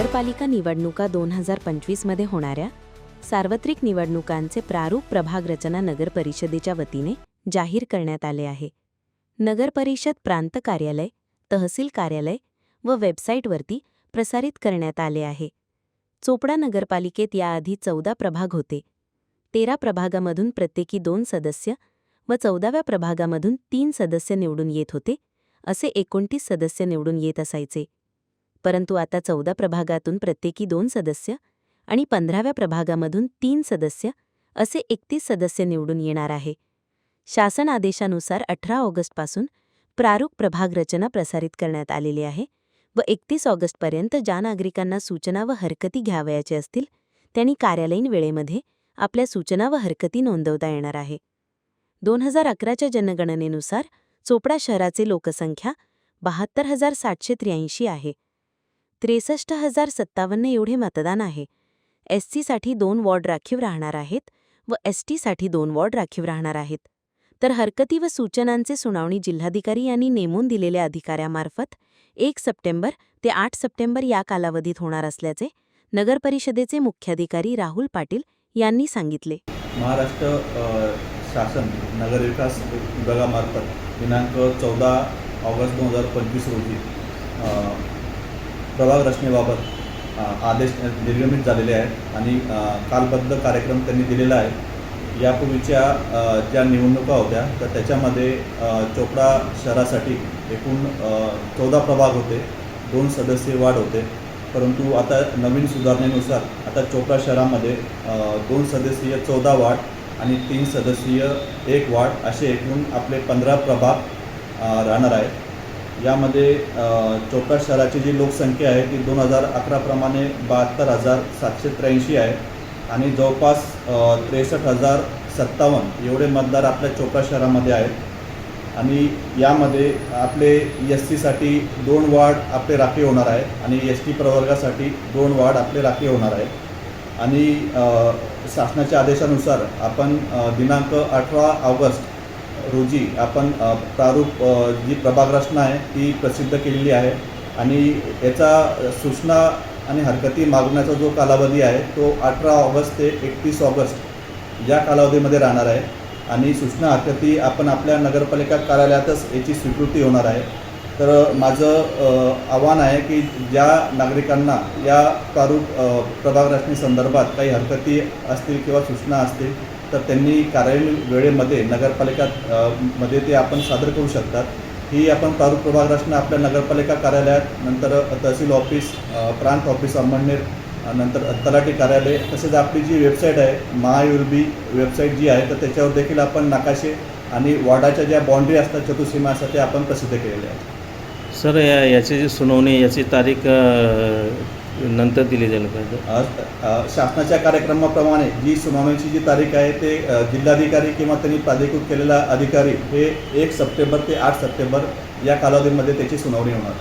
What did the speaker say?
नगरपालिका निवडणुका दोन हजार पंचवीसमध्ये होणाऱ्या सार्वत्रिक निवडणुकांचे प्रारूप प्रभाग रचना नगर परिषदेच्या वतीने जाहीर करण्यात आले आहे. नगर परिषद प्रांत कार्यालय तहसील कार्यालय व वेबसाईटवरती प्रसारित करण्यात आले आहे. चोपडा नगरपालिकेत याआधी चौदा प्रभाग होते. तेरा प्रभागामधून प्रत्येकी दोन सदस्य व चौदाव्या प्रभागामधून तीन सदस्य निवडून येत होते असे एकोणतीस सदस्य निवडून येत असायचे. परंतु आता चौदा प्रभागातून प्रत्येकी दोन सदस्य आणि पंधराव्या प्रभागामधून तीन सदस्य असे एकतीस सदस्य निवडून येणार आहे. शासन आदेशानुसार अठरा ऑगस्टपासून प्रारूप प्रभाग रचना प्रसारित करण्यात आलेली आहे व एकतीस ऑगस्टपर्यंत ज्या नागरिकांना सूचना व हरकती घ्यावयाचे असतील त्यांनी कार्यालयीन वेळेमध्ये आपल्या सूचना व हरकती नोंदवता येणार आहे. दोन हजार अकराच्या जनगणनेनुसार चोपडा शहराचे लोकसंख्या बहात्तर हजार सातशे त्र्याऐंशी आहे. त्रेसष्ट हजार सत्तावन्न एवढे मतदान आहे. एस सीसाठी दोन वॉर्ड राखीव राहणार आहेत व एस टीसाठी दोन वॉर्ड राखीव राहणार आहेत. तर हरकती व सूचनांचे सुनावणी जिल्हाधिकारी यांनी नेमून दिलेल्या अधिकाऱ्यामार्फत एक सप्टेंबर ते आठ सप्टेंबर या कालावधीत होणार असल्याचे नगरपरिषदेचे मुख्याधिकारी राहुल पाटील यांनी सांगितले. महाराष्ट्र शासन नगरविकास विभागामार्फत दिनांक चौदा ऑगस्ट दोन हजार पंचवीस रोजी प्रभाग रचनेबाबत आदेश निर्गमित झालेले आहेत आणि कालबद्ध कार्यक्रम त्यांनी दिलेला आहे. यापूर्वीच्या ज्या निवडणुका होत्या तर त्याच्यामध्ये चोपडा शहरासाठी एकूण चौदा प्रभाग होते दोन सदस्य वाढ होते. परंतु आता नवीन सुधारणेनुसार आता चोपडा शहरामध्ये दोन सदस्यीय चौदा वार्ड आणि तीन सदस्यीय एक वार्ड असे एकूण आपले पंधरा प्रभाग राहणार आहेत. यामध्ये अ, शहराची जी लोकसंख्या आहे ती दोन हजार अकराप्रमाणे बहात्तर हजार सातशे त्र्याऐंशी आहे. आणि जवळपास त्रेसष्ट हजार सत्तावन्न एवढे मतदार आपल्या चोपडा शहरामध्ये आहेत. आणि यामध्ये आपले एस सीसाठी दोन वार्ड आपले राखीव होणार आहे आणि एस टी प्रवर्गासाठी दोन वार्ड आपले राखीव होणार आहे. आणि शासनाच्या आदेशानुसार आपण दिनांक अठरा ऑगस्ट रोजी आपण प्रारूप जी प्रभागरचना आहे ती प्रसिद्ध केलेली आहे. आणि याचा सूचना आणि हरकती मागण्याचा जो कालावधी आहे तो अठरा ऑगस्ट ते एकतीस ऑगस्ट या कालावधीमध्ये राहणार आहे. आणि सूचना हरकती आपण आपल्या नगरपालिका कार्यालयातच याची स्वीकृती होणार आहे. तर माझं आव्हान आहे की ज्या नागरिकांना या प्रारूप प्रभागरचनेसंदर्भात काही हरकती असतील किंवा सूचना असतील तर त्यांनी कार्यालयीन वेळेमध्ये नगरपालिका मध्ये ते आपण सादर करू शकतात. ही आपण प्रारूप प्रभाग रचना आपल्या नगरपालिका कार्यालयात नंतर तहसील ऑफिस प्रांत ऑफिस अंमळनेर नंतर तलाठी कार्यालय तसेच आपली जी वेबसाईट आहे महायुर्बी वेबसाईट जी आहे तर त्याच्यावर देखील आपण नकाशे आणि वॉर्डाच्या ज्या बाउंड्री असतात चतुर्सीमा असतात ते आपण प्रसिद्ध केलेले आहेत. सर या याची जी सुनावणी याची तारीख नंतर दिली जायला पाहिजे शासनाच्या कार्यक्रमाप्रमाणे जी सुनावणीची जी तारीख आहे ते जिल्हाधिकारी किंवा त्यांनी प्राधिकृत केलेला अधिकारी हे एक सप्टेंबर ते आठ सप्टेंबर या कालावधीमध्ये त्याची सुनावणी होणार.